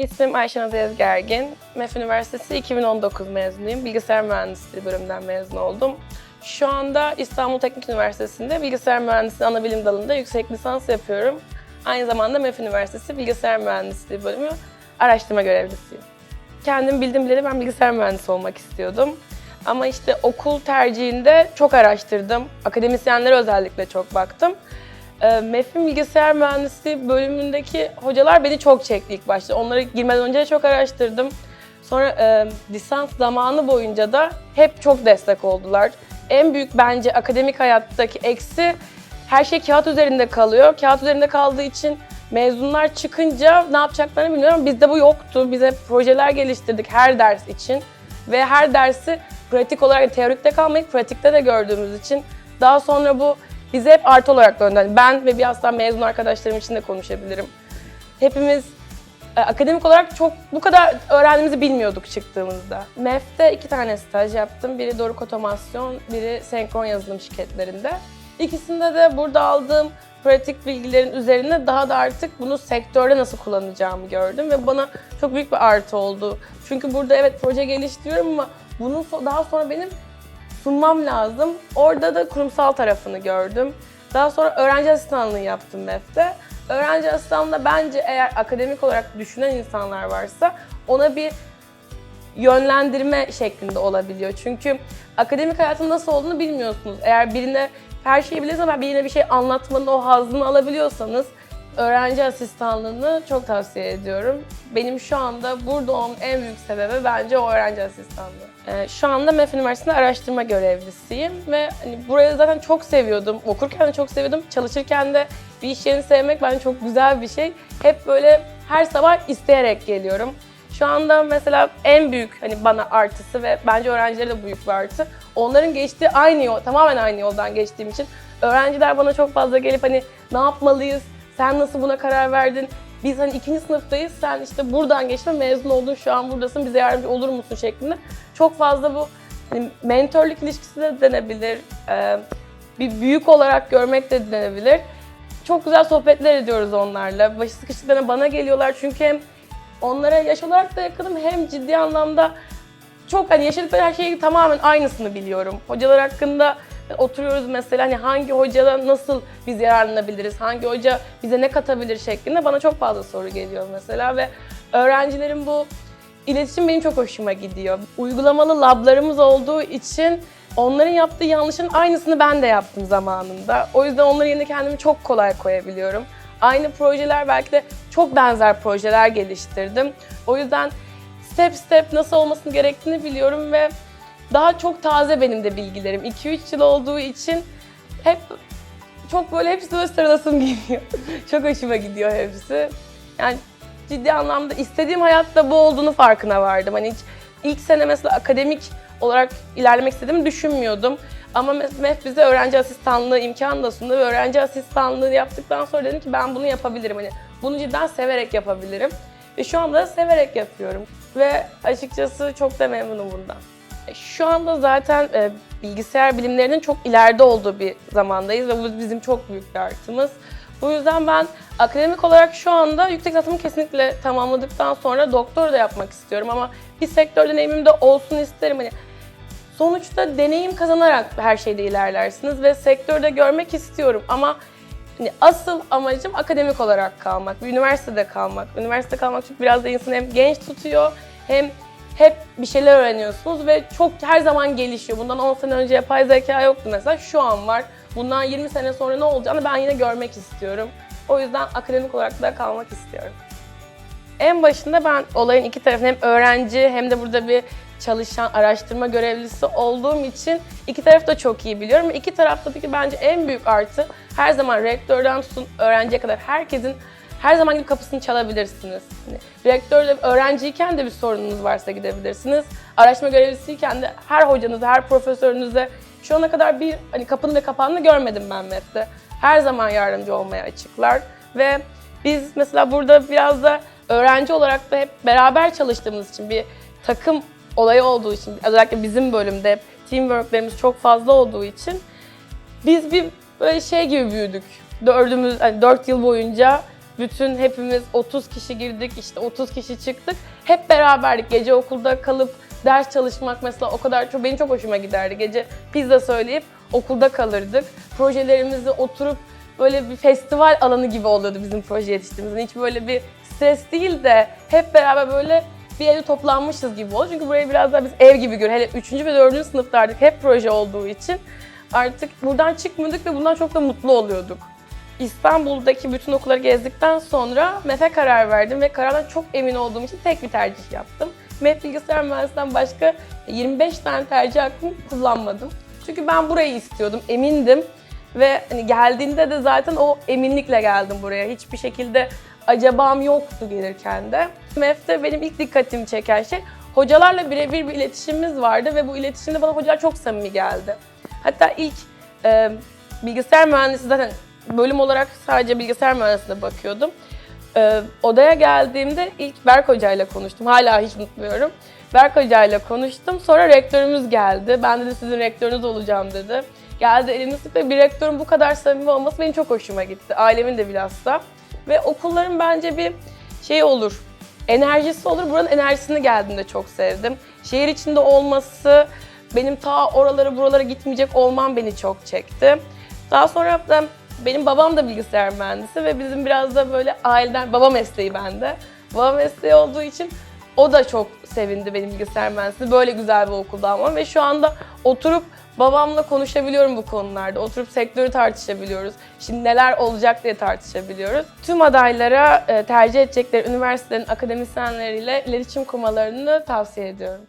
İsmim Ayşen Azez Gergin. MEF Üniversitesi 2019 mezunuyum. Bilgisayar Mühendisliği bölümünden mezun oldum. Şu anda İstanbul Teknik Üniversitesi'nde bilgisayar mühendisliği ana bilim dalında yüksek lisans yapıyorum. Aynı zamanda MEF Üniversitesi Bilgisayar Mühendisliği bölümü araştırma görevlisiyim. Kendim bildim bileli ben bilgisayar mühendisi olmak istiyordum. Ama işte okul tercihinde çok araştırdım. Akademisyenlere özellikle çok baktım. E, MEF'in bilgisayar mühendisliği bölümündeki hocalar beni çok çekti ilk başta. Onları girmeden önce çok araştırdım. Sonra e, lisans zamanı boyunca da hep çok destek oldular. En büyük bence akademik hayattaki eksi her şey kağıt üzerinde kalıyor. Kağıt üzerinde kaldığı için mezunlar çıkınca ne yapacaklarını bilmiyorum. Bizde bu yoktu. Bize projeler geliştirdik her ders için. Ve her dersi pratik olarak teorikte kalmayıp pratikte de gördüğümüz için daha sonra bu bize hep artı olarak döndü. Yani ben ve bir asla mezun arkadaşlarım için de konuşabilirim. Hepimiz e, akademik olarak çok bu kadar öğrendiğimizi bilmiyorduk çıktığımızda. MEF'te iki tane staj yaptım. Biri Doruk Otomasyon, biri Senkron Yazılım şirketlerinde. İkisinde de burada aldığım pratik bilgilerin üzerine daha da artık bunu sektörde nasıl kullanacağımı gördüm ve bana çok büyük bir artı oldu. Çünkü burada evet proje geliştiriyorum ama bunun daha sonra benim sunmam lazım. Orada da kurumsal tarafını gördüm. Daha sonra öğrenci asistanlığı yaptım MEF'te. Öğrenci asistanlığında bence eğer akademik olarak düşünen insanlar varsa ona bir yönlendirme şeklinde olabiliyor. Çünkü akademik hayatın nasıl olduğunu bilmiyorsunuz. Eğer birine her şeyi biliyorsanız birine bir şey anlatmanın o hazzını alabiliyorsanız öğrenci asistanlığını çok tavsiye ediyorum. Benim şu anda burada olmamın en büyük sebebi bence o öğrenci asistanlığı. Ee, şu anda MEF Üniversitesi'nde araştırma görevlisiyim ve hani burayı zaten çok seviyordum. Okurken de çok seviyordum. Çalışırken de bir iş yerini sevmek bence çok güzel bir şey. Hep böyle her sabah isteyerek geliyorum. Şu anda mesela en büyük hani bana artısı ve bence öğrencilere de büyük bir artı. Onların geçtiği aynı yol, tamamen aynı yoldan geçtiğim için öğrenciler bana çok fazla gelip hani ne yapmalıyız, sen nasıl buna karar verdin, biz hani ikinci sınıftayız, sen işte buradan geçtin, mezun oldun, şu an buradasın, bize yardımcı olur musun şeklinde. Çok fazla bu hani mentorluk ilişkisi de denebilir, ee, bir büyük olarak görmek de denebilir. Çok güzel sohbetler ediyoruz onlarla. Başı sıkıştıklarında bana geliyorlar çünkü hem onlara yaş olarak da yakınım hem ciddi anlamda çok hani yaşadıkları her şeyi tamamen aynısını biliyorum. Hocalar hakkında oturuyoruz mesela hani hangi hocada nasıl biz yararlanabiliriz, hangi hoca bize ne katabilir şeklinde bana çok fazla soru geliyor mesela ve öğrencilerin bu iletişim benim çok hoşuma gidiyor. Uygulamalı lablarımız olduğu için onların yaptığı yanlışın aynısını ben de yaptım zamanında. O yüzden onların yerine kendimi çok kolay koyabiliyorum. Aynı projeler belki de çok benzer projeler geliştirdim. O yüzden step step nasıl olmasını gerektiğini biliyorum ve daha çok taze benim de bilgilerim. 2-3 yıl olduğu için hep çok böyle hepsi böyle sıralasım geliyor. çok hoşuma gidiyor hepsi. Yani ciddi anlamda istediğim hayatta bu olduğunu farkına vardım. Hani hiç ilk sene mesela akademik olarak ilerlemek istediğimi düşünmüyordum. Ama MEF bize öğrenci asistanlığı imkanı da sundu ve öğrenci asistanlığı yaptıktan sonra dedim ki ben bunu yapabilirim. Hani bunu cidden severek yapabilirim. Ve şu anda da severek yapıyorum. Ve açıkçası çok da memnunum bundan. E, Şu anda zaten e, bilgisayar bilimlerinin çok ileride olduğu bir zamandayız ve bu bizim çok büyük bir artımız. Bu yüzden ben akademik olarak şu anda yüksek lisansımı kesinlikle tamamladıktan sonra doktor da yapmak istiyorum ama bir sektör deneyimim de olsun isterim. Hani sonuçta deneyim kazanarak her şeyde ilerlersiniz ve sektörde görmek istiyorum ama hani asıl amacım akademik olarak kalmak, üniversitede kalmak. Üniversitede kalmak çünkü biraz da insanı hem genç tutuyor hem hep bir şeyler öğreniyorsunuz ve çok her zaman gelişiyor. Bundan 10 sene önce yapay zeka yoktu mesela. Şu an var. Bundan 20 sene sonra ne olacağını ben yine görmek istiyorum. O yüzden akademik olarak da kalmak istiyorum. En başında ben olayın iki tarafını hem öğrenci hem de burada bir çalışan, araştırma görevlisi olduğum için iki tarafı da çok iyi biliyorum. İki taraftaki bence en büyük artı her zaman rektörden tutun öğrenciye kadar herkesin her zaman gibi kapısını çalabilirsiniz. Hani rektörle öğrenciyken de bir sorununuz varsa gidebilirsiniz. Araştırma görevlisiyken de her hocanıza, her profesörünüze şu ana kadar bir hani kapının ve kapağını görmedim ben MEF'te. Her zaman yardımcı olmaya açıklar ve biz mesela burada biraz da öğrenci olarak da hep beraber çalıştığımız için bir takım olayı olduğu için özellikle bizim bölümde hep teamworklerimiz çok fazla olduğu için biz bir böyle şey gibi büyüdük. Dördümüz, hani dört yıl boyunca bütün hepimiz 30 kişi girdik, işte 30 kişi çıktık. Hep beraberdik. Gece okulda kalıp ders çalışmak mesela o kadar çok benim çok hoşuma giderdi. Gece pizza söyleyip okulda kalırdık. Projelerimizi oturup böyle bir festival alanı gibi oluyordu bizim proje yetiştiğimizin. Hiç böyle bir stres değil de hep beraber böyle bir evde toplanmışız gibi oldu. Çünkü burayı biraz daha biz ev gibi görüyoruz. Hele 3. ve 4. sınıftaydık. Hep proje olduğu için artık buradan çıkmadık ve bundan çok da mutlu oluyorduk. İstanbul'daki bütün okulları gezdikten sonra MEF'e karar verdim ve karardan çok emin olduğum için tek bir tercih yaptım. MEF bilgisayar mühendisinden başka 25 tane tercih hakkımı kullanmadım. Çünkü ben burayı istiyordum, emindim. Ve hani geldiğinde de zaten o eminlikle geldim buraya. Hiçbir şekilde acabam yoktu gelirken de. MEF'te benim ilk dikkatimi çeken şey hocalarla birebir bir iletişimimiz vardı ve bu iletişimde bana hocalar çok samimi geldi. Hatta ilk e, bilgisayar mühendisi zaten bölüm olarak sadece bilgisayar mühendisliğine bakıyordum. E, odaya geldiğimde ilk Berk Hoca ile konuştum. Hala hiç unutmuyorum. Berk Hoca ile konuştum. Sonra rektörümüz geldi. Ben dedi sizin rektörünüz olacağım dedi. Geldi elini sıktı bir rektörün bu kadar samimi olması benim çok hoşuma gitti. Ailemin de bilhassa. Ve okulların bence bir şey olur, enerjisi olur. Buranın enerjisini geldiğinde çok sevdim. Şehir içinde olması, benim ta oralara buralara gitmeyecek olmam beni çok çekti. Daha sonra da benim babam da bilgisayar mühendisi ve bizim biraz da böyle aileden, baba mesleği bende. Baba mesleği olduğu için o da çok sevindi benim bilgisayar mühendisliği. Böyle güzel bir okulda ama ve şu anda oturup babamla konuşabiliyorum bu konularda. Oturup sektörü tartışabiliyoruz. Şimdi neler olacak diye tartışabiliyoruz. Tüm adaylara e, tercih edecekleri üniversitelerin akademisyenleriyle iletişim kurmalarını tavsiye ediyorum.